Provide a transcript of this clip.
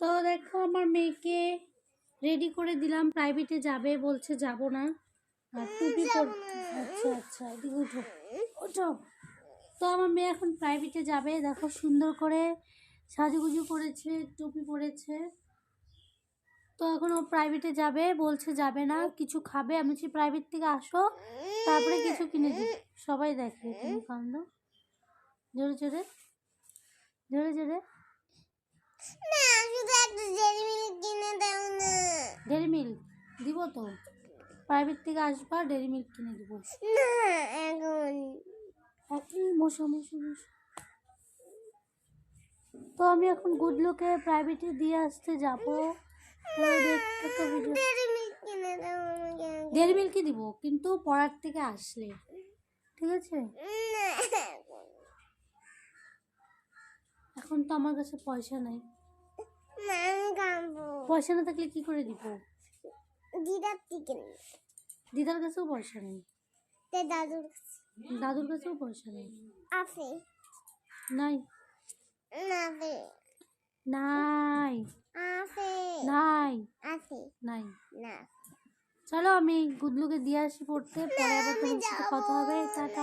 তো দেখো আমার মেয়েকে রেডি করে দিলাম। প্রাইভেটে যাবে, বলছে যাব না। আর টুপি আচ্ছা আচ্ছা এদিকে উঠো। ওঠো তো আমার মেয়ে এখন প্রাইভেটে যাবে। দেখো সুন্দর করে সাজুগুজু করেছে, টুপি পরেছে। তো এখন ও প্রাইভেটে যাবে, বলছে যাবে না, কিছু খাবে। আমি বলছি প্রাইভেট থেকে আসো, তারপরে কিছু কিনে দিই সবাই দেখে, তুমি কান্দ। জোরে জোরে। জোরে জোরে। শুধু একটা জেলি মিল্ক কিনে দাও না ডেরি মিল্ক দিব তো? প্রাইভেট থেকে আসবা ডেরি মিল্ক কিনে দিব। না এখন। একই মশা মশা মশা। তো আমি এখন গুডলুকে প্রাইভেটে দিয়ে আসতে যাব। ডেরি মিল্কই দিব কিন্তু পড়ার থেকে আসলে। ঠিক আছে? এখন তো আমার কাছে পয়সা নাই। পয়সা না থাকলে কি করে দিব? দিদার থেকে নেই। দিদার কাছেও পয়সা নেই। তে দাদুর কাছে। দাদুর কাছেও পয়সা নেই। আছে। নাই? না আছে নাই। আছে। নাই? আছে। নাই। না। চলো আমি গুদলুকে দিয়ে আসি পড়তে পরে আবার তোমার সাথে কথা হবে। টাটা।